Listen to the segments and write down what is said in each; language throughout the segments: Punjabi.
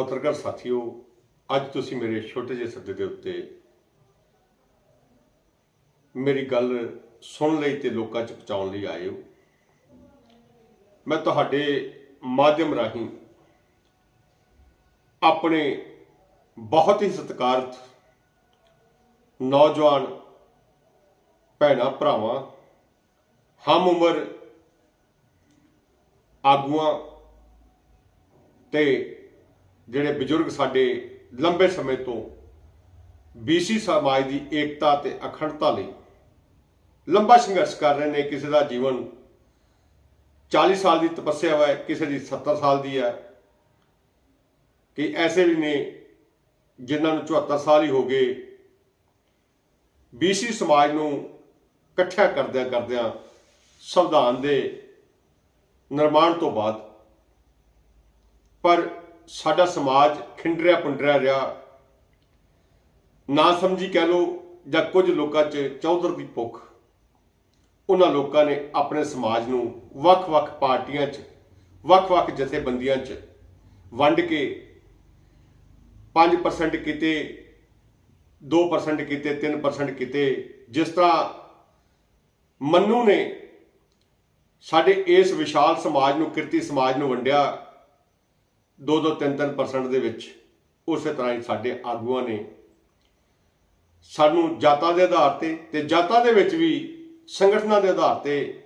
ਪੱਤਰਕਾਰ ਸਾਥੀਓ, ਅੱਜ ਤੁਸੀਂ ਮੇਰੇ ਛੋਟੇ ਜਿਹੇ ਸੱਦੇ ਦੇ ਉੱਤੇ ਮੇਰੀ ਗੱਲ ਸੁਣ ਲਈ ਤੇ ਲੋਕਾਂ 'ਚ ਪਹੁੰਚਾਉਣ ਲਈ ਆਏ ਹੋ। ਮੈਂ ਤੁਹਾਡੇ ਮਾਧਿਅਮ ਰਾਹੀਂ ਆਪਣੇ ਬਹੁਤ ਹੀ ਸਤਿਕਾਰਤ ਨੌਜਵਾਨ ਭੈਣਾਂ, ਭਰਾਵਾਂ, ਹਮ ਉਮਰ ਆਗੂਆਂ ਤੇ ਜਿਹੜੇ ਬਜ਼ੁਰਗ ਸਾਡੇ ਲੰਬੇ ਸਮੇਂ ਤੋਂ ਬੀਸੀ ਸਮਾਜ ਦੀ ਏਕਤਾ ਤੇ ਅਖੰਡਤਾ ਲਈ ਲੰਬਾ ਸੰਘਰਸ਼ ਕਰ ਰਹੇ ਨੇ, ਕਿਸੇ ਦਾ ਜੀਵਨ 40 ਸਾਲ ਦੀ ਤਪੱਸਿਆ ਹੈ, ਕਿਸੇ ਦੀ 70 ਸਾਲ ਦੀ ਹੈ, ਕਿ ਐਸੇ ਵੀ ਨੇ ਜਿਨ੍ਹਾਂ ਨੂੰ 74 ਸਾਲ ਹੀ ਹੋ ਗਏ। ਬੀਸੀ ਸਮਾਜ ਨੂੰ ਇਕੱਠਿਆ ਕਰਦਿਆਂ ਕਰਦਿਆਂ ਸੰਵਿਧਾਨ ਦੇ ਨਿਰਮਾਣ ਤੋਂ ਬਾਅਦ ਪਰ ਸਾਡਾ ਸਮਾਜ ਖਿੰਡਰਿਆ ਪੁੰਡਰਿਆ ਰਿਹਾ। ਨਾ ਸਮਝੀ ਕਹਿ ਲੋ ਜਾਂ ਕੁਝ ਲੋਕਾਂ 'ਚ ਚੌਧਰ ਦੀ ਭੁੱਖ। ਉਹਨਾਂ ਲੋਕਾਂ ਨੇ ਆਪਣੇ ਸਮਾਜ ਨੂੰ ਵੱਖ-ਵੱਖ ਪਾਰਟੀਆਂ 'ਚ, ਵੱਖ-ਵੱਖ ਜਥੇਬੰਦੀਆਂ 'ਚ ਵੰਡ ਕੇ 5% ਕਿਤੇ 2% ਕਿਤੇ 3% ਕਿਤੇ। ਜਿਸ ਤਰ੍ਹਾਂ ਮੰਨੂ ਨੇ ਸਾਡੇ ਇਸ ਵਿਸ਼ਾਲ ਸਮਾਜ ਨੂੰ, ਕਿਰਤੀ ਸਮਾਜ ਨੂੰ ਵੰਡਿਆ 2-2 3-3% ਦੇ ਵਿੱਚ ਉਸੇ ਤਰ੍ਹਾਂ ਹੀ ਸਾਡੇ ਆਗੂਆਂ ਨੇ ਸਾਨੂੰ ਜਾਤਾਂ ਦੇ ਆਧਾਰ ਤੇ ਤੇ ਜਾਤਾਂ ਦੇ ਵਿੱਚ ਵੀ ਸੰਗਠਨਾਂ ਦੇ ਆਧਾਰ ਤੇ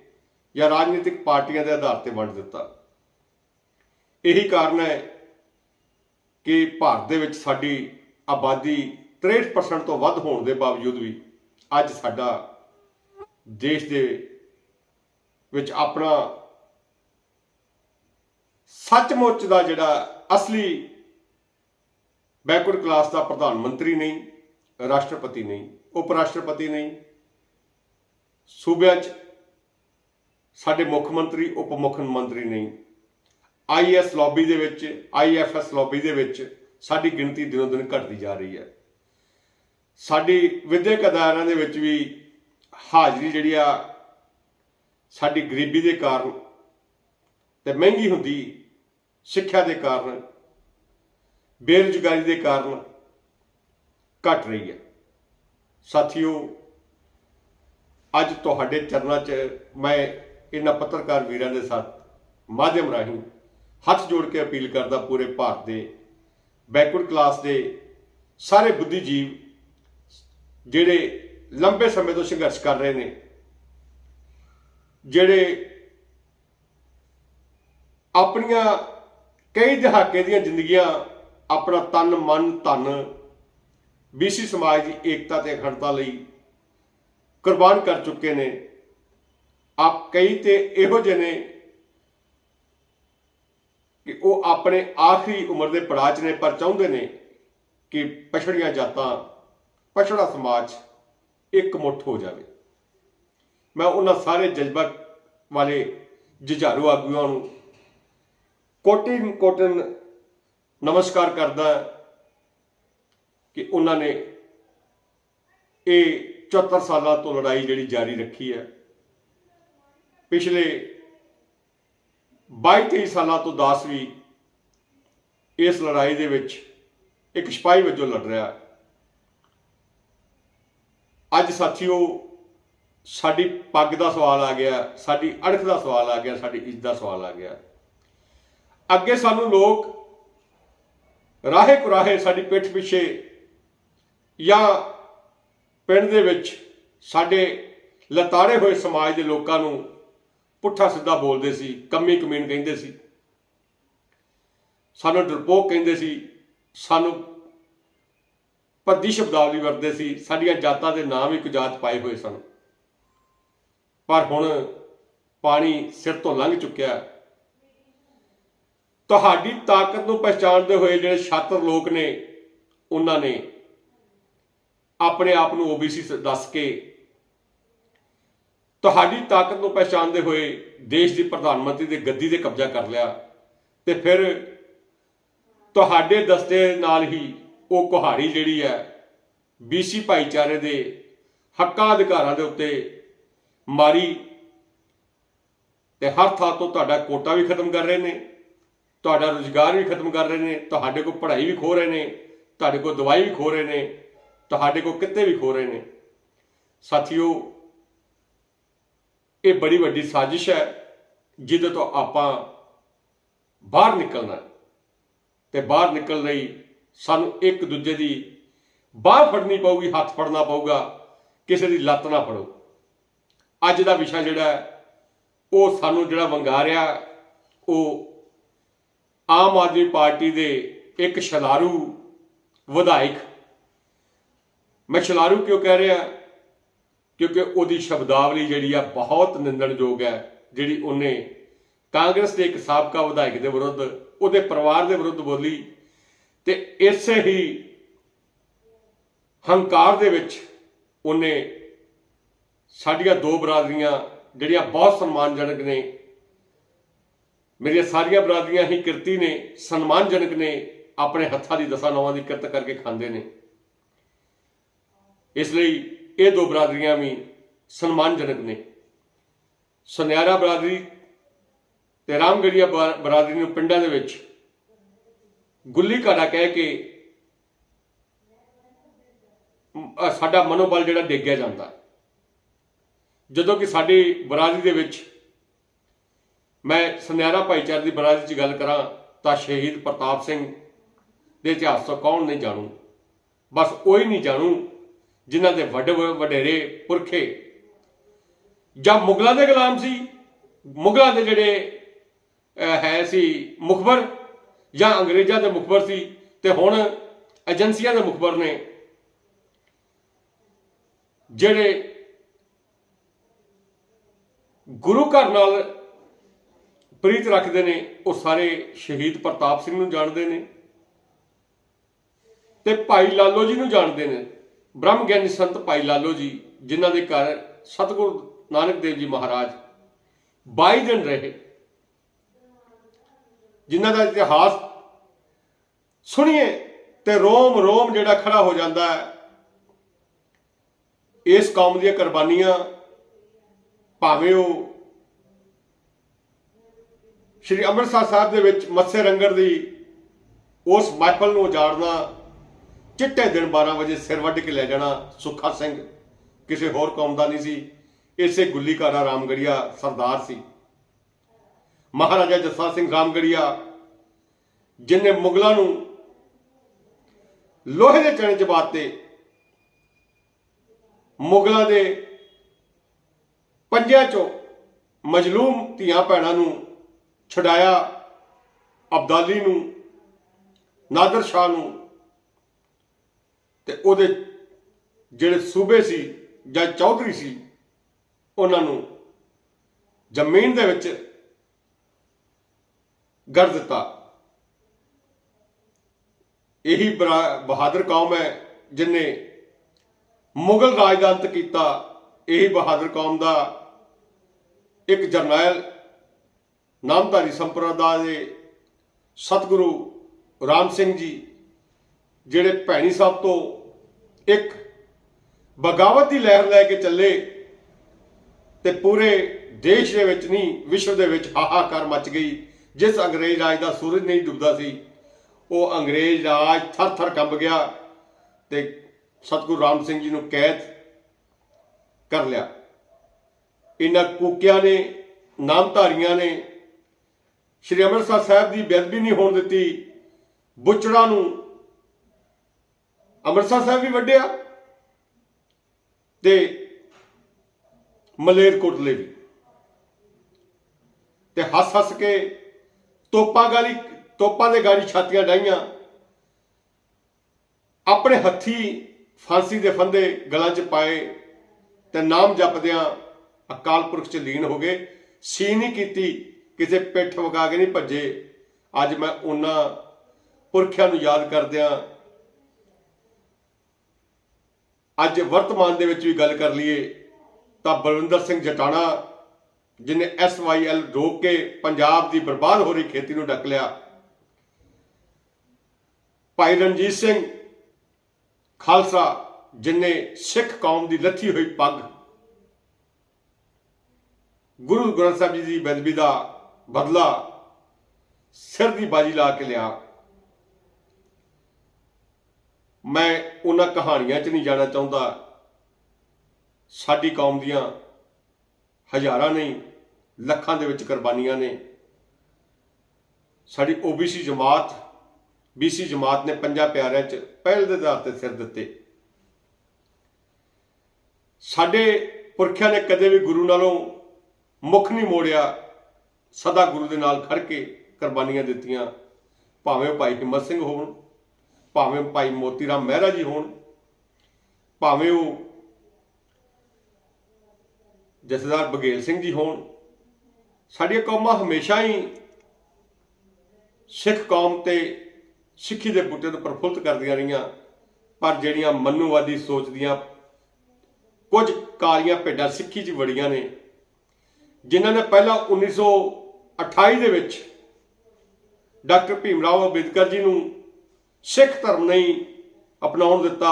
ਜਾਂ ਰਾਜਨੀਤਿਕ ਪਾਰਟੀਆਂ ਦੇ ਆਧਾਰ ਤੇ ਵੰਡ ਦਿੱਤਾ। ਇਹੀ ਕਾਰਨ ਹੈ ਕਿ ਭਾਰਤ ਦੇ ਵਿੱਚ ਸਾਡੀ ਆਬਾਦੀ 63% ਤੋਂ ਵੱਧ ਹੋਣ ਦੇ ਬਾਵਜੂਦ ਵੀ ਅੱਜ ਸਾਡਾ ਦੇਸ਼ ਦੇ ਵਿੱਚ ਆਪਣਾ ਸੱਚਮੁੱਚ ਦਾ ਜਿਹੜਾ ਅਸਲੀ ਬੈਕਵਰਡ ਕਲਾਸ ਦਾ ਪ੍ਰਧਾਨ ਮੰਤਰੀ ਨਹੀਂ, ਰਾਸ਼ਟਰਪਤੀ ਨਹੀਂ ਉਪ ਰਾਸ਼ਟਰਪਤੀ ਨਹੀਂ, ਸੂਬਿਆਂ 'ਚ ਸਾਡੇ ਮੁੱਖ ਮੰਤਰੀ, ਉਪ ਮੁੱਖ ਮੰਤਰੀ ਨਹੀਂ ਆਈਐਸ ਲੌਬੀ ਦੇ ਵਿੱਚ ਆਈਐਫਐਸ ਲੌਬੀ ਦੇ ਵਿੱਚ ਸਾਡੀ ਗਿਣਤੀ ਦਿਨੋਂ ਦਿਨ ਘਟਦੀ ਜਾ ਰਹੀ ਹੈ। ਸਾਡੀ ਵਿਦਿਅਕ ਅਦਾਰਿਆਂ ਦੇ ਵਿੱਚ ਵੀ ਹਾਜ਼ਰੀ ਜਿਹੜੀ ਆ ਸਾਡੀ ਗਰੀਬੀ ਦੇ ਕਾਰਨ ਤੇ ਮਹਿੰਗੀ ਹੁੰਦੀ ਸਿੱਖਿਆ ਦੇ ਕਾਰਨ, ਬੇਰੁਜ਼ਗਾਰੀ ਦੇ ਕਾਰਨ ਘਟ ਰਹੀ ਹੈ। ਸਾਥੀਓ, ਅੱਜ ਤੁਹਾਡੇ ਚਰਨਾਂ 'ਚ ਮੈਂ ਇਹਨਾਂ ਪੱਤਰਕਾਰ ਵੀਰਾਂ ਦੇ ਸਾਥ ਮਾਧਿਅਮ ਰਾਹੀਂ ਹੱਥ ਜੋੜ ਕੇ ਅਪੀਲ ਕਰਦਾ ਪੂਰੇ ਭਾਰਤ ਦੇ ਬੈਕਵਰਡ ਕਲਾਸ ਦੇ ਸਾਰੇ ਬੁੱਧੀਜੀਵ ਜਿਹੜੇ ਲੰਬੇ ਸਮੇਂ ਤੋਂ ਸੰਘਰਸ਼ ਕਰ ਰਹੇ ਨੇ, ਜਿਹੜੇ ਆਪਣੀਆਂ ਕਈ ਦਹਾਕੇ ਦੀਆਂ ਜ਼ਿੰਦਗੀਆਂ ਆਪਣਾ ਤਨ, ਮਨ, ਧਨ, ਬੀਸੀ ਸਮਾਜ ਦੀ ਏਕਤਾ ਤੇ ਅਖੰਡਤਾ ਲਈ ਕੁਰਬਾਨ ਕਰ ਚੁੱਕੇ ਨੇ। ਆਪ ਕਈ ਤੇ ਇਹੋ ਜਿਹੇ ਨੇ ਕਿ ਉਹ ਆਪਣੇ ਆਖਰੀ ਉਮਰ ਦੇ ਪੜਾਅ 'ਚ ਨੇ, ਪਰ ਚਾਹੁੰਦੇ ਨੇ ਕਿ ਪਛੜੀਆਂ ਜਾਤਾਂ, ਪਛੜਾ ਸਮਾਜ ਇੱਕ ਮੁੱਠ ਹੋ ਜਾਵੇ। ਮੈਂ ਉਹਨਾਂ ਸਾਰੇ ਜਜ਼ਬਾ ਵਾਲੇ ਜੁਝਾਰੂ ਆਗੂਆਂ ਨੂੰ ਕੋਟਿ ਕੋਟਨ ਨਮਸਕਾਰ ਕਰਦਾ ਕਿ ਉਹਨਾਂ ਨੇ ਇਹ 74 ਸਾਲਾਂ ਤੋਂ ਲੜਾਈ ਜਿਹੜੀ ਜਾਰੀ ਰੱਖੀ ਹੈ, ਪਿਛਲੇ 22-23 ਸਾਲਾਂ ਤੋਂ ਦਾਸ ਵੀ ਇਸ ਲੜਾਈ ਦੇ ਵਿੱਚ ਇੱਕ ਸਿਪਾਹੀ ਵਜੋਂ ਲੜ ਰਿਹਾ ਹੈ। ਅੱਜ ਸਾਥੀਓ, ਸਾਡੀ ਪੱਗ ਦਾ ਸਵਾਲ ਆ ਗਿਆ, ਸਾਡੀ ਅੜਖ ਦਾ ਸਵਾਲ ਆ ਗਿਆ, ਸਾਡੀ ਇੱਜ਼ਤ ਦਾ ਸਵਾਲ ਆ ਗਿਆ। ਅੱਗੇ ਸਾਨੂੰ ਲੋਕ ਰਾਹੇ ਕੁਰਾਹੇ ਸਾਡੀ ਪਿੱਠ ਪਿੱਛੇ ਜਾਂ ਪਿੰਡ ਦੇ ਵਿੱਚ ਸਾਡੇ ਲਤਾੜੇ ਹੋਏ ਸਮਾਜ ਦੇ ਲੋਕਾਂ ਨੂੰ ਪੁੱਠਾ ਸਿੱਧਾ ਬੋਲਦੇ ਸੀ, ਕੰਮੀ ਕਮੀਨ ਕਹਿੰਦੇ ਸੀ। ਸਾਨੂੰ ਡਰਪੋਕ ਕਹਿੰਦੇ ਸੀ, ਸਾਨੂੰ ਪੱਦੀ ਸ਼ਬਦਾਵਲੀ ਵਰਤਦੇ ਸੀ, ਸਾਡੀਆਂ ਜਾਤਾਂ ਦੇ ਨਾਮ ਹੀ ਕੁਝ ਜਾਤ ਪਾਏ ਹੋਏ ਸਨ। ਪਰ ਹੁਣ ਪਾਣੀ ਸਿਰ ਤੋਂ ਲੰਘ ਚੁੱਕਿਆ। ਤੁਹਾਡੀ ਤਾਕਤ ਨੂੰ ਪਛਾਣਦੇ ਹੋਏ ਜਿਹੜੇ ਛਾਤਰ ਲੋਕ ਨੇ, ਉਹਨਾਂ ਨੇ ਆਪਣੇ ਆਪ ਨੂੰ ਓਬੀਸੀ ਦੱਸ ਕੇ ਤੁਹਾਡੀ ਤਾਕਤ ਨੂੰ ਪਛਾਣਦੇ ਹੋਏ ਦੇਸ਼ ਦੀ ਪ੍ਰਧਾਨ ਮੰਤਰੀ ਦੇ ਗੱਦੀ ਤੇ ਕਬਜ਼ਾ ਕਰ ਲਿਆ ਤੇ ਫਿਰ ਤੁਹਾਡੇ ਦਸਤੇ ਨਾਲ ਹੀ ਉਹ ਕੁਹਾੜੀ ਜਿਹੜੀ ਹੈ ਬੀਸੀ ਭਾਈਚਾਰੇ ਦੇ ਹੱਕਾਂ ਅਧਿਕਾਰਾਂ ਦੇ ਉੱਤੇ ਮਾਰੀ ਤੇ ਹਰ ਥਾਂ ਤੋਂ ਤੁਹਾਡਾ ਕੋਟਾ ਵੀ ਖਤਮ ਕਰ ਰਹੇ ਨੇ। ਤੁਹਾਡਾ ਰੁਜ਼ਗਾਰ ਵੀ ਖਤਮ ਕਰ ਰਹੇ ਨੇ, ਤੁਹਾਡੇ ਕੋਲ ਪੜ੍ਹਾਈ ਵੀ ਖੋ ਰਹੇ ਨੇ, ਤੁਹਾਡੇ ਕੋਲ ਦਵਾਈ ਵੀ ਖੋ ਰਹੇ ਨੇ, ਤੁਹਾਡੇ ਕੋਲ ਕਿੱਤੇ ਵੀ ਖੋ ਰਹੇ ਨੇ ਸਾਥੀਓ, ਇਹ ਬੜੀ ਵੱਡੀ ਸਾਜ਼ਿਸ਼ ਹੈ, ਜਿਹਦੇ ਤੋਂ ਆਪਾਂ ਬਾਹਰ ਨਿਕਲਣਾ ਹੈ। ਤੇ ਬਾਹਰ ਨਿਕਲ ਲਈ ਸਾਨੂੰ ਇੱਕ ਦੂਜੇ ਦੀ ਬਾਹ ਫੜਨੀ ਪਊਗੀ, ਹੱਥ ਫੜਨਾ ਪਊਗਾ, ਕਿਸੇ ਦੀ ਲੱਤ ਨਾ ਫੜੋ ਅੱਜ ਦਾ ਵਿਸ਼ਾ ਜਿਹੜਾ ਉਹ ਸਾਨੂੰ ਜਿਹੜਾ ਵੰਗਾਰਿਆ ਉਹ ਆਮ ਆਦਮੀ ਪਾਰਟੀ ਦੇ ਇੱਕ ਛਲਾਰੂ ਵਿਧਾਇਕ। ਮੈਂ ਛਲਾਰੂ ਕਿਉਂ ਕਹਿ ਰਿਹਾ? ਕਿਉਂਕਿ ਉਹਦੀ ਸ਼ਬਦਾਵਲੀ ਜਿਹੜੀ ਆ ਬਹੁਤ ਨਿੰਦਣਯੋਗ ਹੈ, ਜਿਹੜੀ ਉਹਨੇ ਕਾਂਗਰਸ ਦੇ ਇੱਕ ਸਾਬਕਾ ਵਿਧਾਇਕ ਦੇ ਵਿਰੁੱਧ, ਉਹਦੇ ਪਰਿਵਾਰ ਦੇ ਵਿਰੁੱਧ ਬੋਲੀ ਤੇ ਇਸੇ ਹੀ ਹੰਕਾਰ ਦੇ ਵਿੱਚ ਉਹਨੇ ਸਾਡੀਆਂ ਦੋ ਬਰਾਦਰੀਆਂ ਜਿਹੜੀਆਂ ਬਹੁਤ ਸਨਮਾਨਜਨਕ ਨੇ ਮੇਰੀਆਂ ਸਾਰੀਆਂ ਬਰਾਦਰੀਆਂ ਹੀ ਕਿਰਤੀ ਨੇ, ਸਨਮਾਨਜਨਕ ਨੇ, ਆਪਣੇ ਹੱਥਾਂ ਦੀ ਦਸਾਂ ਨੌਵਾਂ ਦੀ ਕਿਰਤ ਕਰਕੇ ਖਾਂਦੇ ਨੇ। ਇਸ ਲਈ ਇਹ ਦੋ ਬਰਾਦਰੀਆਂ ਵੀ ਸਨਮਾਨਜਨਕ ਨੇ। ਸੁਨਿਆਰਾ ਬਰਾਦਰੀ ਤੇ ਰਾਮਗੜੀਆ ਬਰਾ- ਬਰਾਦਰੀ ਨੂੰ ਪਿੰਡਾਂ ਦੇ ਵਿੱਚ ਗੁੱਲੀ ਘਾੜਾ ਕਹਿ ਕੇ ਸਾਡਾ ਮਨੋਬਲ ਜਿਹੜਾ ਡਿੱਗਿਆ ਜਾਂਦਾ। ਜਦੋਂ ਕਿ ਸਾਡੀ ਬਰਾਦਰੀ ਦੇ ਵਿੱਚ ਮੈਂ ਸੁਨਿਆਰਾ ਭਾਈਚਾਰੇ ਦੀ ਬਰਾਦਰੀ 'ਚ ਗੱਲ ਕਰਾਂ ਤਾਂ ਸ਼ਹੀਦ ਪ੍ਰਤਾਪ ਸਿੰਘ ਦੇ ਇਤਿਹਾਸ ਤੋਂ ਕੌਣ ਨਹੀਂ ਜਾਣੂ? ਬਸ ਉਹ ਹੀ ਨਹੀਂ ਜਾਣੂ ਜਿਨ੍ਹਾਂ ਦੇ ਵੱਡੇ ਵਡੇਰੇ, ਪੁਰਖੇ ਜਾਂ ਮੁਗਲਾਂ ਦੇ ਗੁਲਾਮ ਸੀ, ਮੁਗਲਾਂ ਦੇ ਜਿਹੜੇ ਹੈ ਸੀ ਮੁਖਬਰ ਜਾਂ ਅੰਗਰੇਜ਼ਾਂ ਦੇ ਮੁਖਬਰ ਸੀ ਤੇ ਹੁਣ ਏਜੰਸੀਆਂ ਦੇ ਮੁਖਬਰ ਨੇ, ਜਿਹੜੇ ਗੁਰੂ ਘਰ ਨਾਲ ਪ੍ਰੀਤ ਰੱਖਦੇ ਨੇ, ਉਹ ਸਾਰੇ ਸ਼ਹੀਦ ਪ੍ਰਤਾਪ ਸਿੰਘ ਨੂੰ ਜਾਣਦੇ ਨੇ ਤੇ ਭਾਈ ਲਾਲੋ ਜੀ ਨੂੰ ਜਾਣਦੇ ਨੇ। ਬ੍ਰਹਮ ਗਿਆਨੀ ਸੰਤ ਭਾਈ ਲਾਲੋ ਜੀ, ਜਿਨ੍ਹਾਂ ਦੇ ਘਰ ਸਤਿਗੁਰੂ ਨਾਨਕ ਦੇਵ ਜੀ ਮਹਾਰਾਜ 22 ਦਿਨ ਰਹੇ, ਜਿਨ੍ਹਾਂ ਦਾ ਇਤਿਹਾਸ ਸੁਣੀਏ ਤੇ ਰੋਮ ਰੋਮ ਜਿਹੜਾ ਖੜਾ ਹੋ ਜਾਂਦਾ ਹੈ, ਇਸ ਕੌਮ ਦੀਆਂ ਕੁਰਬਾਨੀਆਂ, ਭਾਵੇਂ ਉਹ ਸ਼੍ਰੀ ਅੰਮ੍ਰਿਤਸਰ ਸਾਹਿਬ ਦੇ ਵਿੱਚ ਮੱਸੇ ਰੰਗੜ ਦੀ ਉਸ ਮਹਿਫਲ ਨੂੰ ਉਜਾੜਨਾ, ਚਿੱਟੇ ਦਿਨ 12 ਵਜੇ ਸਿਰ ਵੱਢ ਕੇ ਲੈ ਜਾਣਾ ਸੁੱਖਾ ਸਿੰਘ, ਕਿਸੇ ਹੋਰ ਕੌਮ ਦਾ ਨਹੀਂ ਸੀ, ਇਸੇ ਗੁੱਲੀ ਕਾਰਾ ਰਾਮਗੜੀਆ ਸਰਦਾਰ ਸੀ। ਮਹਾਰਾਜਾ ਜੱਸਾ ਸਿੰਘ ਰਾਮਗੜੀਆ, ਜਿਨੇ ਮੁਗਲਾਂ ਨੂੰ ਲੋਹੇ ਦੇ ਚਣੇ ਚ ਮੁਗਲਾਂ ਦੇ ਪੰਜਾਂ ਚੋਂ ਮਜਲੂਮ ਧੀਆਂ ਭੈਣਾਂ ਨੂੰ ਛਡਾਇਆ ਅਬਦਾਲੀ ਨੂੰ, ਨਾਦਰ ਸ਼ਾਹ ਨੂੰ ਤੇ ਉਹਦੇ ਜਿਹੜੇ ਸੂਬੇ ਸੀ ਜਾਂ ਚੌਧਰੀ ਸੀ, ਉਹਨਾਂ ਨੂੰ ਜ਼ਮੀਨ ਦੇ ਵਿੱਚ ਗੜ ਦਿੱਤਾ। ਇਹੀ ਬਰਾ- ਬਹਾਦਰ ਕੌਮ ਹੈ ਜਿਨੇ ਮੁਗਲ ਰਾਜ ਦਾ ਅੰਤ ਕੀਤਾ, ਇਹੀ ਬਹਾਦਰ ਕੌਮ ਦਾ ਇੱਕ ਜਰਨੈਲ ਨਾਮਧਾਰੀ ਸੰਪਰਦਾ ਦੇ ਸਤਿਗੁਰੂ ਰਾਮ ਸਿੰਘ ਜੀ, ਜਿਹੜੇ ਭੈਣੀ ਸਾਹਿਬ ਤੋਂ ਇੱਕ ਬਗਾਵਤ ਦੀ ਲਹਿਰ ਲੈ ਕੇ ਚੱਲੇ ਤੇ ਪੂਰੇ ਦੇਸ਼ ਦੇ ਵਿੱਚ ਨਹੀਂ, ਵਿਸ਼ਵ ਦੇ ਵਿੱਚ ਹਾਹਾਕਾਰ ਮਚ ਗਈ। ਜਿਸ ਅੰਗਰੇਜ਼ ਰਾਜ ਦਾ ਸੂਰਜ ਨਹੀਂ ਡੁੱਬਦਾ ਸੀ, ਉਹ ਅੰਗਰੇਜ਼ ਰਾਜ ਥਰ-ਥਰ ਕੰਬ ਗਿਆ ਤੇ ਸਤਿਗੁਰੂ ਰਾਮ ਸਿੰਘ ਜੀ ਨੂੰ ਕੈਦ ਕਰ ਲਿਆ। ਇਹਨਾਂ ਕੂਕਿਆਂ ਨੇ, ਨਾਮਧਾਰੀਆਂ ਨੇ ਸ਼੍ਰੀ ਅੰਮ੍ਰਿਤਸਰ ਸਾਹਿਬ ਦੀ ਬੇਅਦਬੀ ਨਹੀਂ ਹੋਣ ਦਿੱਤੀ, ਬੁੱਚੜਾਂ ਨੂੰ ਅੰਮ੍ਰਿਤਸਰ ਸਾਹਿਬ ਵੀ ਵੱਢਿਆ ਤੇ ਮਲੇਰਕੋਟਲੇ ਵੀ ਤੇ ਹੱਸ ਹੱਸ ਕੇ ਤੋਪਾਂ ਗਾਲੀ, ਤੋਪਾਂ ਦੇ ਗਾੜੀ ਛਾਤੀਆਂ ਡਾਈਆਂ। ਆਪਣੇ ਹੱਥੀ ਫਾਂਸੀ ਦੇ ਫੰਦੇ ਗਲਾਂ 'ਚ ਪਾਏ ਤੇ ਨਾਮ ਜਪਦਿਆਂ ਅਕਾਲ ਪੁਰਖ 'ਚ ਲੀਨ ਹੋ ਗਏ। ਸੀ ਨਹੀਂ ਕੀਤੀ ਕਿਸੇ ਪਿੱਠ ਵਗਾ ਕੇ ਨਹੀਂ ਭੱਜੇ। ਅੱਜ ਮੈਂ ਉਹਨਾਂ ਪੁਰਖਿਆਂ ਨੂੰ ਯਾਦ ਕਰਦਿਆਂ ਅੱਜ ਵਰਤਮਾਨ ਦੇ ਵਿੱਚ ਵੀ ਗੱਲ ਕਰ ਲਈਏ ਤਾਂ ਬਲਵਿੰਦਰ ਸਿੰਘ ਜਟਾਣਾ ਜਿਨੇ ਐਸਵਾਈਐਲ ਰੋਕ ਕੇ ਪੰਜਾਬ ਦੀ ਬਰਬਾਦ ਹੋ ਰਹੀ ਖੇਤੀ ਨੂੰ ਡੱਕ ਲਿਆ। ਭਾਈ ਰਣਜੀਤ ਸਿੰਘ ਖਾਲਸਾ ਜਿਨੇ ਸਿੱਖ ਕੌਮ ਦੀ ਲੱਥੀ ਹੋਈ ਪੱਗ। ਗੁਰੂ ਗ੍ਰੰਥ ਸਾਹਿਬ ਜੀ ਦੀ ਬੇਦਬੀ ਦਾ ਬਦਲਾ ਸਿਰ ਦੀ ਬਾਜੀ ਲਾ ਕੇ ਲਿਆ। ਮੈਂ ਉਹਨਾਂ ਕਹਾਣੀਆਂ 'ਚ ਨਹੀਂ ਜਾਣਾ ਚਾਹੁੰਦਾ। ਸਾਡੀ ਕੌਮ ਦੀਆਂ ਹਜ਼ਾਰਾਂ ਨਹੀਂ, ਲੱਖਾਂ ਦੇ ਵਿੱਚ ਕੁਰਬਾਨੀਆਂ ਨੇ। ਸਾਡੀ ਓਬੀਸੀ ਜਮਾਤ, ਬੀਸੀ ਜਮਾਤ ਨੇ ਪੰਜਾਂ ਪਿਆਰਿਆਂ 'ਚ ਪਹਿਲ ਦੇ ਆਧਾਰ ਤੇ ਸਿਰ ਦਿੱਤੇ। ਸਾਡੇ ਪੁਰਖਿਆਂ ਨੇ ਕਦੇ ਵੀ ਗੁਰੂ ਨਾਲੋਂ ਮੁੱਖ ਨਹੀਂ ਮੋੜਿਆ। ਸਦਾ ਗੁਰੂ ਦੇ ਨਾਲ ਖੜ ਕੇ ਕੁਰਬਾਨੀਆਂ ਦਿੱਤੀਆਂ। ਭਾਵੇਂ ਉਹ ਭਾਈ ਹਿੰਮਤ ਸਿੰਘ ਹੋਣ, ਭਾਵੇਂ ਭਾਈ ਮੋਤੀ ਰਾਮ ਮਹਿਰਾ ਜੀ ਹੋਣ, ਭਾਵੇਂ ਉਹ ਜਥੇਦਾਰ ਬਗੇਲ ਸਿੰਘ ਜੀ ਹੋਣ, ਸਾਡੀਆਂ ਕੌਮਾਂ ਹਮੇਸ਼ਾ ਹੀ ਸਿੱਖ ਕੌਮ ਤੇ ਸਿੱਖੀ ਦੇ ਬੂਟੇ ਨੂੰ ਪ੍ਰਫੁੱਲਤ ਕਰਦੀਆਂ ਰਹੀਆਂ। ਪਰ ਜਿਹੜੀਆਂ ਮਨੁਵਾਦੀ ਸੋਚ ਦੀਆਂ ਕੁਝ ਕਾਲੀਆਂ ਭੇਡਾਂ ਸਿੱਖੀ 'ਚ ਵੜੀਆਂ ਨੇ, ਜਿਨ੍ਹਾਂ ਨੇ ਪਹਿਲਾਂ 1928 ਦੇ ਵਿੱਚ ਡਾਕਟਰ ਭੀਮ ਰਾਓ ਅੰਬੇਦਕਰ ਜੀ ਨੂੰ ਸਿੱਖ ਧਰਮ ਨਹੀਂ ਅਪਣਾਉਣ ਦਿੱਤਾ।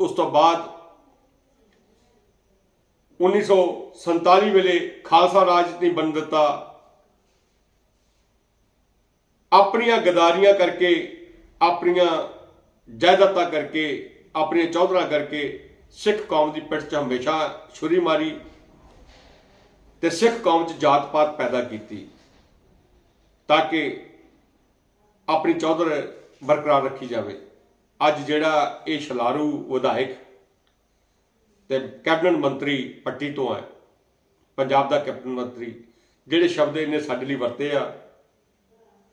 ਉਸ ਤੋਂ ਬਾਅਦ 1947 ਵੇਲੇ ਖਾਲਸਾ ਰਾਜ ਨਹੀਂ ਬਣ ਦਿੱਤਾ। ਆਪਣੀਆਂ ਗਦਾਰੀਆਂ ਕਰਕੇ, ਆਪਣੀਆਂ ਜਾਇਦਾਦਾਂ ਕਰਕੇ, ਆਪਣੀਆਂ ਚੌਧਰਾਂ ਕਰਕੇ ਸਿੱਖ ਕੌਮ ਦੀ ਪਿੱਠ 'ਚ ਹਮੇਸ਼ਾ ਛੁਰੀ ਮਾਰੀ ਤੇ ਸਿੱਖ ਕੌਮ 'ਚ ਜਾਤ-ਪਾਤ ਪੈਦਾ ਕੀਤੀ। ਤਾਂ ਕਿ ਆਪਣੀ ਚੌਧਰ ਬਰਕਰਾਰ ਰੱਖੀ ਜਾਵੇ। ਅੱਜ ਜਿਹੜਾ ਇਹ ਸ਼ਲਾਰੂ ਵਿਧਾਇਕ ਤੇ ਕੈਬਨਿਟ ਮੰਤਰੀ ਪੱਟੀ ਤੋਂ ਹੈ ਪੰਜਾਬ ਦਾ ਕੈਬਨਿਟ ਮੰਤਰੀ, ਜਿਹੜੇ ਸ਼ਬਦ ਇਹਨੇ ਸਾਡੇ ਲਈ ਵਰਤੇ ਆ,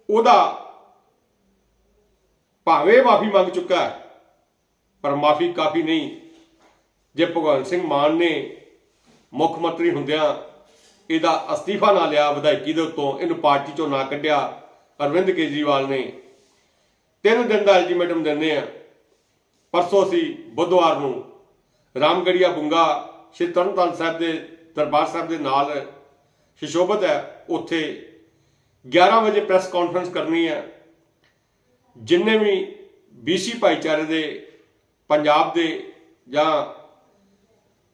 ਉਹਦਾ ਭਾਵੇਂ ਮਾਫੀ ਮੰਗ ਚੁੱਕਾ ਹੈ, ਪਰ ਮਾਫੀ ਕਾਫੀ ਨਹੀਂ। ਜੇ ਭਗਵੰਤ ਸਿੰਘ ਮਾਨ ਨੇ ਮੁੱਖ ਮੰਤਰੀ ਹੁੰਦਿਆਂ ਇਹਦਾ ਅਸਤੀਫਾ ਨਾ ਲਿਆ, ਵਿਧਾਇਕੀ ਦੇ ਉੱਤੋਂ ਇਹਨੂੰ ਪਾਰਟੀ ਚੋਂ ਨਾ ਕੱਢਿਆ ਅਰਵਿੰਦ ਕੇਜਰੀਵਾਲ ਨੇ। ਤਿੰਨ ਦਿਨ ਦਾ ਅਲਟੀਮੇਟਮ ਦਿੰਦੇ ਆ। ਪਰਸੋਂ ਸੀ ਬੁੱਧਵਾਰ ਨੂੰ ਰਾਮਗੜੀਆ ਬੁੰਗਾ ਸ਼੍ਰੀ ਤਰਨਤਾਰਨ ਸਾਹਿਬ ਦੇ ਦਰਬਾਰ ਸਾਹਿਬ ਦੇ ਨਾਲ ਸ਼ਿਸ਼ੋਭਤ ਹੈ। ਉੱਥੇ 11 ਵਜੇ ਪ੍ਰੈਸ ਕਾਨਫਰੰਸ ਕਰਨੀ ਹੈ। ਜਿੰਨੇ ਵੀ ਬੀਸੀ ਭਾਈਚਾਰੇ ਦੇ ਪੰਜਾਬ ਦੇ ਜਾਂ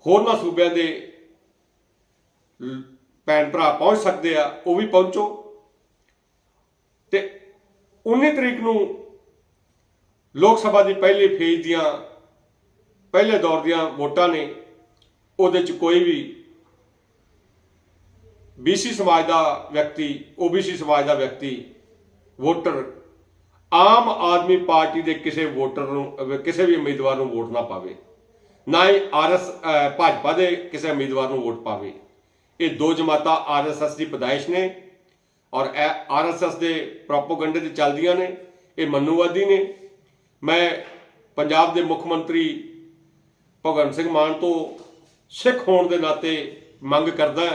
ਹੋਰਨਾਂ ਸੂਬਿਆਂ ਦੇ ਭੈਣ ਭਰਾ ਪਹੁੰਚ ਸਕਦੇ ਆ, ਉਹ ਵੀ ਪਹੁੰਚੋ। ਤੇ 19 ਤਰੀਕ ਨੂੰ ਲੋਕ ਸਭਾ ਦੀ ਪਹਿਲੀ ਫੇਜ਼ ਦੀਆਂ, ਪਹਿਲੇ ਦੌਰ ਦੀਆਂ ਵੋਟਾਂ ਨੇ। ਉਹਦੇ ਚ ਕੋਈ ਵੀ ਬੀਸੀ ਸਮਾਜ ਦਾ ਵਿਅਕਤੀ ਓਬੀਸੀ ਸਮਾਜ ਦਾ ਵਿਅਕਤੀ, ਵੋਟਰ, ਆਮ ਆਦਮੀ ਪਾਰਟੀ ਦੇ ਕਿਸੇ ਵੋਟਰ ਨੂੰ ਕਿਸੇ ਵੀ ਉਮੀਦਵਾਰ ਨੂੰ ਵੋਟ ਨਾ ਪਾਵੇ। ਨਾ ਹੀ ਆਰਐਸ ਭਾਜਪਾ ਦੇ ਕਿਸੇ ਉਮੀਦਵਾਰ ਨੂੰ ਵੋਟ ਪਾਵੇ। ਇਹ ਦੋ ਜਮਾਤਾਂ ਆਰਐਸਐਸ ਦੀ ਪਦਾਇਸ਼ ਨੇ ਔਰ ਇਹ ਆਰਐਸਐਸ ਦੇ ਪ੍ਰੋਪੋਗੰਡੇ ਤੇ ਚੱਲਦੀਆਂ ਨੇ, ਇਹ ਮਨੂਵਾਦੀ ਨੇ। ਮੈਂ ਪੰਜਾਬ ਦੇ ਮੁੱਖ ਮੰਤਰੀ ਭਗਵੰਤ ਸਿੰਘ ਮਾਨ ਤੋਂ ਸਿੱਖ ਹੋਣ ਦੇ ਨਾਤੇ ਮੰਗ ਕਰਦਾ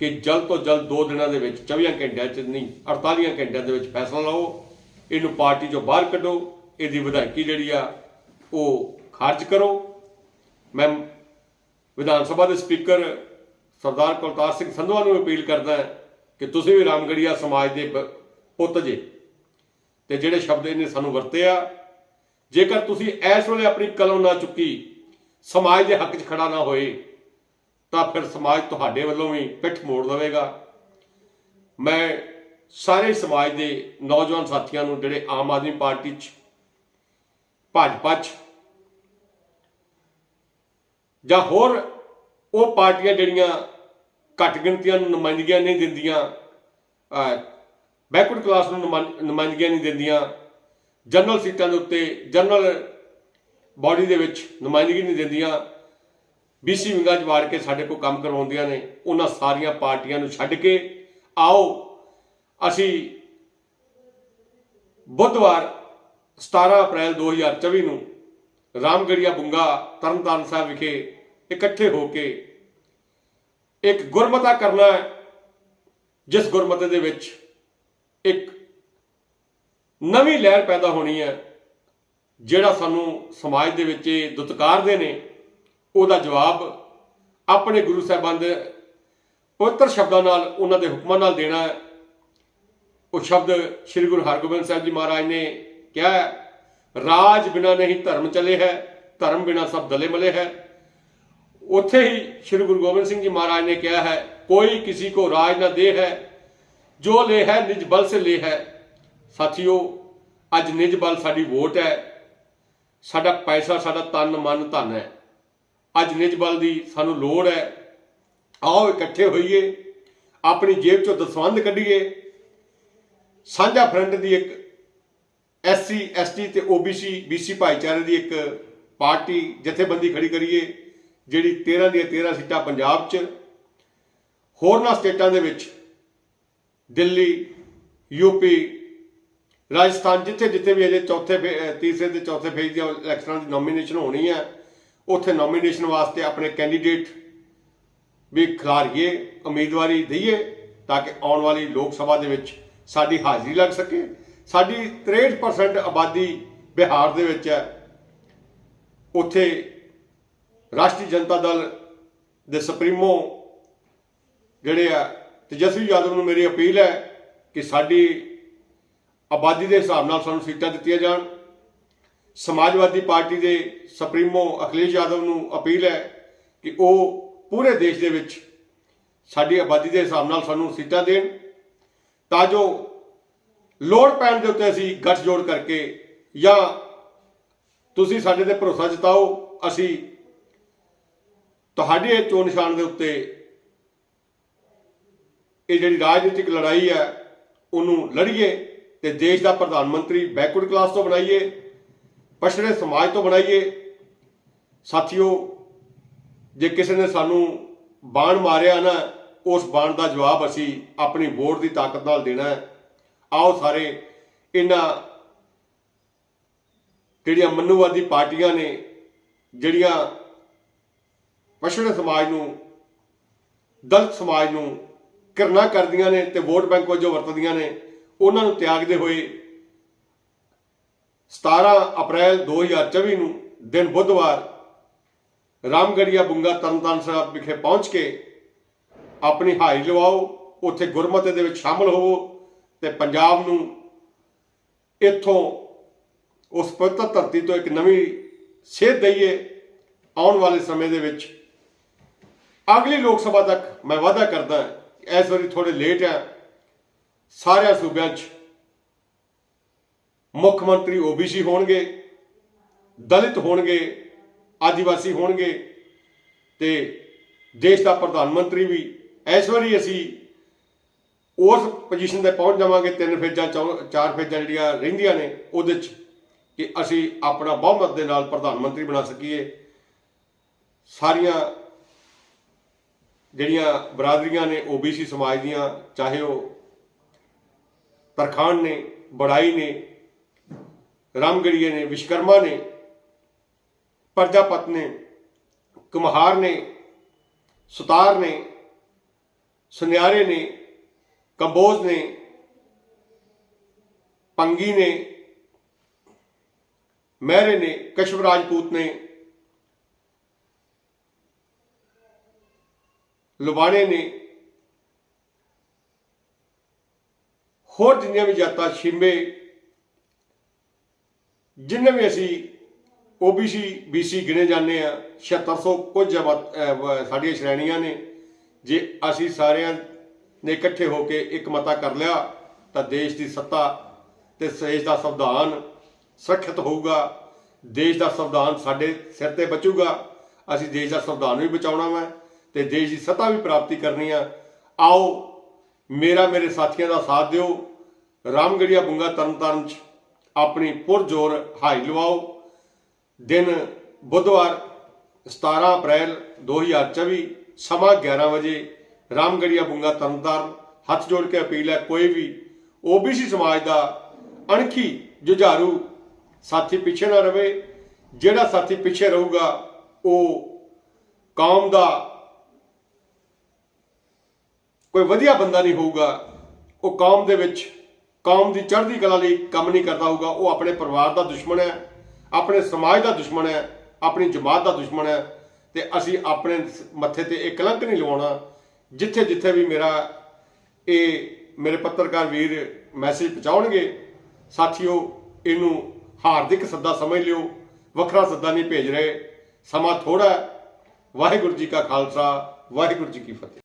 ਕਿ ਜਲਦ ਤੋਂ ਜਲਦ ਦੋ ਦਿਨਾਂ ਦੇ ਵਿੱਚ 24 ਘੰਟਿਆਂ ਚ ਨਹੀਂ 48 ਘੰਟਿਆਂ ਦੇ ਵਿੱਚ ਫੈਸਲਾ ਲਓ। ਇਹਨੂੰ ਪਾਰਟੀ ਚੋਂ ਬਾਹਰ ਕੱਢੋ, ਇਹਦੀ ਵਿਧਾਇਕੀ ਜਿਹੜੀ ਆ, ਉਹ ਖਾਰਜ ਕਰੋ। ਮੈਂ ਵਿਧਾਨ ਸਭਾ ਦੇ ਸਪੀਕਰ ਸਰਦਾਰ ਕੁਲਤਾਰ ਸਿੰਘ ਸੰਧਵਾ ਨੂੰ ਅਪੀਲ ਕਰਦਾ ਕਿ ਤੁਸੀਂ ਵੀ ਰਾਮਗੜੀਆ ਸਮਾਜ ਦੇ ਪੁੱਤ ਜੇ। ਤੇ ਜਿਹੜੇ ਸ਼ਬਦ ਇਹਨੇ ਸਾਨੂੰ ਵਰਤੇ ਆ, ਜੇਕਰ ਤੁਸੀਂ ਇਸ ਵੇਲੇ ਆਪਣੀ ਕਲਮ ਨਾ ਚੁੱਕੀ, ਸਮਾਜ ਦੇ ਹੱਕ 'ਚ ਖੜਾ ਨਾ ਹੋਏ, ਤਾਂ ਫਿਰ ਸਮਾਜ ਤੁਹਾਡੇ ਵੱਲੋਂ ਵੀ ਪਿੱਠ ਮੋੜ ਦੇਵੇਗਾ। ਮੈਂ ਸਾਰੇ ਸਮਾਜ ਦੇ ਨੌਜਵਾਨ ਸਾਥੀਆਂ ਨੂੰ, ਜਿਹੜੇ ਆਮ ਆਦਮੀ ਪਾਰਟੀ 'ਚ, ਭਾਜਪਾ 'ਚ ਜਾਂ ਹੋਰ ਉਹ ਪਾਰਟੀਆਂ ਜਿਹੜੀਆਂ ਘੱਟ ਗਿਣਤੀਆਂ ਨੂੰ ਨੁਮਾਇੰਦਗੀਆਂ ਨਹੀਂ ਦਿੰਦੀਆਂ ਬੈਕਵਰਡ ਕਲਾਸ ਨੂੰ ਨੁਮਾਇੰ- ਨੁਮਾਇੰਦਗੀਆਂ ਨਹੀਂ ਦਿੰਦੀਆਂ ਜਨਰਲ ਸੀਟਾਂ ਦੇ ਉੱਤੇ ਜਨਰਲ ਬਾਡੀ ਦੇ ਵਿੱਚ ਨੁਮਾਇੰਦਗੀ ਨਹੀਂ ਦਿੰਦੀਆਂ ਬੀਸੀ ਵਿੰਗਾਂ 'ਚ ਵਾੜ ਕੇ ਸਾਡੇ ਕੋਲ ਕੰਮ ਕਰਵਾਉਂਦੀਆਂ ਨੇ, ਉਹਨਾਂ ਸਾਰੀਆਂ ਪਾਰਟੀਆਂ ਨੂੰ ਛੱਡ ਕੇ ਆਓ, ਅਸੀਂ ਬੁੱਧਵਾਰ 17 ਅਪ੍ਰੈਲ 2024 ਨੂੰ ਰਾਮਗੜੀਆ ਬੁੰਗਾ ਤਰਨਤਾਰਨ ਸਾਹਿਬ ਵਿਖੇ ਇਕੱਠੇ ਹੋ ਕੇ ਇੱਕ ਗੁਰਮਤਾ ਕਰਨਾ ਹੈ, ਜਿਸ ਗੁਰਮਤੇ ਦੇ ਵਿੱਚ ਇੱਕ ਨਵੀਂ ਲਹਿਰ ਪੈਦਾ ਹੋਣੀ ਹੈ, ਜਿਹੜਾ ਸਾਨੂੰ ਸਮਾਜ ਦੇ ਵਿੱਚ ਇਹ ਦੁਤਕਾਰਦੇ ਨੇ, ਉਹਦਾ ਜਵਾਬ ਆਪਣੇ ਗੁਰੂ ਸਾਹਿਬਾਨ ਦੇ ਪਵਿੱਤਰ ਸ਼ਬਦਾਂ ਨਾਲ, ਉਹਨਾਂ ਦੇ ਹੁਕਮਾਂ ਨਾਲ ਦੇਣਾ ਹੈ। ਉਹ ਸ਼ਬਦ ਸ੍ਰੀ ਗੁਰੂ ਹਰਗੋਬਿੰਦ ਸਾਹਿਬ ਜੀ ਮਹਾਰਾਜ ਨੇ ਕਿਹਾ ਰਾਜ ਬਿਨਾ ਨਹੀਂ ਧਰਮ ਚਲੇ ਹੈ, ਧਰਮ ਬਿਨਾ ਸਭ ਦਲੇ ਮਲੇ ਹੈ। ਉੱਥੇ ਹੀ ਸ੍ਰੀ ਗੁਰੂ ਗੋਬਿੰਦ ਸਿੰਘ ਜੀ ਮਹਾਰਾਜ ਨੇ ਕਿਹਾ ਹੈ, ਕੋਈ ਕਿਸੇ ਕੋ ਰਾਜ ਨਾ ਦੇ ਹੈ, ਜੋ ਲੇ ਹੈ ਨਿਜ ਬਲ ਸੇ ਲੇ ਹੈ। ਸਾਥੀਓ, ਅੱਜ ਨਿਜ ਬਲ ਸਾਡੀ ਵੋਟ ਹੈ। ਸਾਡਾ ਪੈਸਾ, ਸਾਡਾ ਤਨ, ਮਨ, ਧਨ ਹੈ। ਅੱਜ ਨਿਜ ਬਲ ਦੀ ਸਾਨੂੰ ਲੋੜ ਹੈ। ਆਓ ਇਕੱਠੇ ਹੋਈਏ, ਆਪਣੀ ਜੇਬ ਚੋਂ ਦਸਵੰਧ ਕੱਢੀਏ। ਸਾਂਝਾ ਫਰੰਟ ਦੀ ਇੱਕ ਐਸਸੀ ਐਸਟੀ ਤੇ ਓਬੀਸੀ ਬੀਸੀ ਭਾਈਚਾਰੇ ਦੀ ਇੱਕ ਪਾਰਟੀ ਜਥੇਬੰਦੀ ਖੜੀ ਕਰੀਏ। ਜਿਹੜੀ 13 ਦੀਆਂ 13 ਸੀਟਾਂ ਪੰਜਾਬ 'ਚ, ਹੋਰਨਾਂ ਸਟੇਟਾਂ ਦੇ ਵਿੱਚ, ਦਿੱਲੀ ਯੂਪੀ ਰਾਜਸਥਾਨ, ਜਿੱਥੇ ਜਿੱਥੇ ਵੀ ਅਜੇ ਚੌਥੇ ਫੇ- ਤੀਸਰੇ ਤੇ ਚੌਥੇ ਫੇਜ਼ ਦੀਆਂ ਇਲੈਕਸ਼ਨਾਂ ਦੀ ਨੋਮੀਨੇਸ਼ਨ ਹੋਣੀ ਹੈ, ਉੱਥੇ ਨੋਮੀਨੇਸ਼ਨ ਵਾਸਤੇ ਆਪਣੇ ਕੈਂਡੀਡੇਟ ਵੀ ਖਿਲਾਰੀਏ, ਉਮੀਦਵਾਰੀ ਦਈਏ, ਤਾਂ ਕਿ ਆਉਣ ਵਾਲੀ ਲੋਕ ਸਭਾ ਦੇ ਵਿੱਚ ਸਾਡੀ ਹਾਜ਼ਰੀ ਲੱਗ ਸਕੇ। ਸਾਡੀ 63% ਆਬਾਦੀ ਬਿਹਾਰ ਦੇ ਵਿੱਚ ਹੈ। ਉੱਥੇ ਰਾਸ਼ਟਰੀ ਜਨਤਾ ਦਲ ਦੇ ਸੁਪਰੀਮੋ ਜਿਹੜੇ ਆ ਤੇਜਸਵੀ ਯਾਦਵ ਨੂੰ ਮੇਰੀ ਅਪੀਲ ਹੈ ਕਿ ਸਾਡੀ ਆਬਾਦੀ ਦੇ ਹਿਸਾਬ ਨਾਲ ਸਾਨੂੰ ਸੀਟਾਂ ਦਿੱਤੀਆਂ ਜਾਣ। ਸਮਾਜਵਾਦੀ ਪਾਰਟੀ ਦੇ ਸੁਪਰੀਮੋ ਅਖਿਲੇਸ਼ ਯਾਦਵ ਨੂੰ ਅਪੀਲ ਹੈ ਕਿ ਉਹ ਪੂਰੇ ਦੇਸ਼ ਦੇ ਵਿੱਚ ਸਾਡੀ ਆਬਾਦੀ ਦੇ ਹਿਸਾਬ ਨਾਲ ਸਾਨੂੰ ਸੀਟਾਂ ਦੇਣ। ਤਾਂ ਜੋ ਲੋੜ ਪੈਣ ਦੇ ਉੱਤੇ ਅਸੀਂ ਗੱਠਜੋੜ ਕਰਕੇ ਜਾਂ ਤੁਸੀਂ ਸਾਡੇ ਤੇ ਭਰੋਸਾ ਜਤਾਓ, ਅਸੀਂ ਤੁਹਾਡੇ ਚੋਣ ਨਿਸ਼ਾਨ ਦੇ ਉੱਤੇ ਇਹ ਜਿਹੜੀ ਰਾਜਨੀਤਿਕ ਲੜਾਈ ਹੈ, ਉਹਨੂੰ ਲੜੀਏ ਤੇ ਦੇਸ਼ ਦਾ ਪ੍ਰਧਾਨ ਮੰਤਰੀ ਬੈਕਵਰਡ ਕਲਾਸ ਤੋਂ ਬਣਾਈਏ, ਪਛੜੇ ਸਮਾਜ ਤੋਂ ਬਣਾਈਏ। ਸਾਥੀਓ, ਜੇ ਕਿਸੇ ਨੇ ਸਾਨੂੰ ਬਾਣ ਮਾਰਿਆ ਨਾ, ਉਸ ਬਾਣ ਦਾ ਜਵਾਬ ਅਸੀਂ ਆਪਣੀ ਵੋਟ ਦੀ ਤਾਕਤ ਨਾਲ ਦੇਣਾ ਹੈ। ਆਓ ਸਾਰੇ, ਇਹਨਾਂ ਜਿਹੜੀਆਂ ਮਨੁਵਾਦੀ ਪਾਰਟੀਆਂ ਨੇ, ਜਿਹੜੀਆਂ ਪਛੜੇ ਸਮਾਜ ਨੂੰ, ਦਲਿਤ ਸਮਾਜ ਨੂੰ ਘਿਰਣਾ ਕਰਦੀਆਂ ਨੇ ਤੇ ਵੋਟ ਬੈਂਕ ਵਜੋਂ ਵਰਤਦੀਆਂ ਨੇ, ਉਹਨਾਂ ਨੂੰ ਤਿਆਗਦੇ ਹੋਏ 17 ਅਪ੍ਰੈਲ 2024 ਨੂੰ ਦਿਨ ਬੁੱਧਵਾਰ ਰਾਮਗੜੀਆ ਬੁੰਗਾ ਤਰਨਤਾਰਨ ਸਾਹਿਬ ਵਿਖੇ ਪਹੁੰਚ ਕੇ ਆਪਣੀ ਹਾਜ਼ਰੀ ਲਵਾਓ, ਉੱਥੇ ਗੁਰਮਤਿ ਦੇ ਵਿੱਚ ਸ਼ਾਮਲ ਹੋਵੋ ਤੇ ਪੰਜਾਬ ਨੂੰ ਇੱਥੋਂ ਉਸ ਪਵਿੱਤਰ ਧਰਤੀ ਤੋਂ ਇੱਕ ਨਵੀਂ ਸੇਧ ਦਈਏ ਆਉਣ ਵਾਲੇ ਸਮੇਂ ਦੇ ਵਿੱਚ। ਅਗਲੀ ਲੋਕ ਸਭਾ ਤੱਕ ਮੈਂ ਵਾਅਦਾ ਕਰਦਾ ਇਸ ਵਾਰੀ ਥੋੜੇ ਲੇਟ ਆ ਸਾਰਿਆਂ ਸੂਬਿਆਂ 'ਚ ਮੁੱਖ ਮੰਤਰੀ ਓਬੀਸੀ ਹੋਣਗੇ, ਦਲਿਤ ਹੋਣਗੇ, ਆਦੀਵਾਸੀ ਹੋਣਗੇ ਤੇ ਦੇਸ਼ ਦਾ ਪ੍ਰਧਾਨ ਮੰਤਰੀ ਵੀ। ਇਸ ਵਾਰੀ ਅਸੀਂ ਉਸ ਪੋਜੀਸ਼ਨ ਤੇ ਪਹੁੰਚ ਜਾਵਾਂਗੇ, ਤਿੰਨ ਫੇਜ਼ਾਂ, ਚੌ- ਚਾਰ ਫੇਜ਼ਾਂ ਜਿਹੜੀਆਂ ਰਹਿੰਦੀਆਂ ਨੇ, ਉਹਦੇ 'ਚ ਕਿ ਅਸੀਂ ਆਪਣਾ ਬਹੁਮਤ ਦੇ ਨਾਲ ਪ੍ਰਧਾਨ ਮੰਤਰੀ ਬਣਾ ਸਕੀਏ। ਸਾਰੀਆਂ ਜਿਹੜੀਆਂ ਬਰਾਦਰੀਆਂ ਨੇ ਓਬੀਸੀ ਸਮਾਜ ਦੀਆਂ, ਚਾਹੇ ਉਹ ਤਰਖਾਣ ਨੇ, ਬੜਾਈ ਨੇ, ਰਾਮਗੜੀਏ ਨੇ, ਵਿਸ਼ਕਰਮਾ ਨੇ, ਪ੍ਰਜਾਪਤ ਨੇ, ਕੁਮਹਾਰ ਨੇ, ਸੁਤਾਰ ਨੇ, ਸੁਨਿਆਰੇ ਨੇ, ਕੰਬੋਜ ਨੇ, ਪੰਗੀ ਨੇ, ਮਹਿਰੇ ਨੇ ਕਸ਼ਵ ਰਾਜਪੂਤ ਨੇ ਲੁਬਾਣੇ ਨੇ ਹੋਰ ਜਿੰਨੀਆਂ ਵੀ ਜਾਤਾਂ ਛਿੰਬੇ ਜਿੰਨੇ ਵੀ ਅਸੀਂ ਓਬੀਸੀ ਬੀਸੀ ਗਿਣੇ ਜਾਂਦੇ ਆ 7600 ਕੁਝ ਸਾਡੀਆਂ ਸ਼੍ਰੇਣੀਆਂ ਨੇ। ਜੇ ਅਸੀਂ ਸਾਰਿਆਂ ਨੇ ਇਕੱਠੇ ਹੋ ਕੇ ਇੱਕ ਮਤਾ ਕਰ ਲਿਆ, ਤਾਂ ਦੇਸ਼ ਦੀ ਸੱਤਾ ਤੇ ਦੇਸ਼ ਦਾ ਸੰਵਿਧਾਨ ਸੁਰੱਖਿਅਤ ਹੋਊਗਾ। ਦੇਸ਼ ਦਾ ਸੰਵਿਧਾਨ ਸਾਡੇ ਸਿਰ ਤੇ ਬਚੂਗਾ। ਅਸੀਂ ਦੇਸ਼ ਦਾ ਸੰਵਿਧਾਨ ਵੀ ਬਚਾਉਣਾ ਵਾ। ਤੇ ਦੇਸ਼ ਦੀ ਸੱਤਾ ਵੀ ਪ੍ਰਾਪਤੀ ਕਰਨੀ ਆ, ਆਓ ਮੇਰਾ ਮੇਰੇ ਸਾਥੀਆਂ ਦਾ ਸਾਥ ਦਿਓ। ਰਾਮਗੜੀਆ ਬੁੰਗਾ ਤਰਨਤਾਰਨ ਚ ਆਪਣੀ ਪੁਰਜੋਰ ਹਾਈ ਲਵਾਓ। ਦਿਨ ਬੁੱਧਵਾਰ 17 ਅਪ੍ਰੈਲ 2024 ਸਮਾਂ 11 ਵਜੇ ਰਾਮਗੜੀਆ ਬੁੰਗਾ ਤਰਨਤਾਰਨ। ਹੱਥ ਜੋੜ ਕੇ ਅਪੀਲ ਹੈ, ਕੋਈ ਵੀ ਓਬੀਸੀ ਸਮਾਜ ਦਾ ਅਣਖੀ ਜੁਝਾਰੂ ਸਾਥੀ ਪਿੱਛੇ ਨਾ ਰਵੇ। ਜਿਹੜਾ ਸਾਥੀ ਪਿੱਛੇ ਰਹੂਗਾ, ਉਹ ਕੌਮ ਦਾ ਕੋਈ ਵਧੀਆ ਬੰਦਾ ਨਹੀਂ ਹੋਊਗਾ, ਉਹ ਕੌਮ ਦੇ ਵਿੱਚ, ਕੌਮ ਦੀ ਚੜ੍ਹਦੀ ਕਲਾ ਲਈ ਕੰਮ ਨਹੀਂ ਕਰਦਾ ਹੋਊਗਾ, ਉਹ ਆਪਣੇ ਪਰਿਵਾਰ ਦਾ ਦੁਸ਼ਮਣ ਹੈ, ਆਪਣੇ ਸਮਾਜ ਦਾ ਦੁਸ਼ਮਣ ਹੈ, ਆਪਣੀ ਜਮਾਤ ਦਾ ਦੁਸ਼ਮਣ ਹੈ, ਤੇ ਅਸੀਂ ਆਪਣੇ ਮੱਥੇ ਤੇ ਇਹ ਕਲੰਕ ਨਹੀਂ ਲਵਾਉਣਾ, ਜਿੱਥੇ ਜਿੱਥੇ ਵੀ ਮੇਰਾ ਇਹ ਮੇਰੇ ਪੱਤਰਕਾਰ ਵੀਰ ਮੈਸੇਜ ਪਹੁੰਚਾਉਣਗੇ, ਸਾਥੀਓ, ਇਹਨੂੰ ਹਾਰਦਿਕ ਸੱਦਾ ਸਮਝ ਲਿਓ, ਵੱਖਰਾ ਸੱਦਾ ਨਹੀਂ ਭੇਜ ਰਹੇ, ਸਮਾਂ ਥੋੜਾ ਵਾਹਿਗੁਰੂ ਜੀ ਕਾ ਖਾਲਸਾ, ਵਾਹਿਗੁਰੂ ਜੀ ਕੀ ਫਤਿਹ।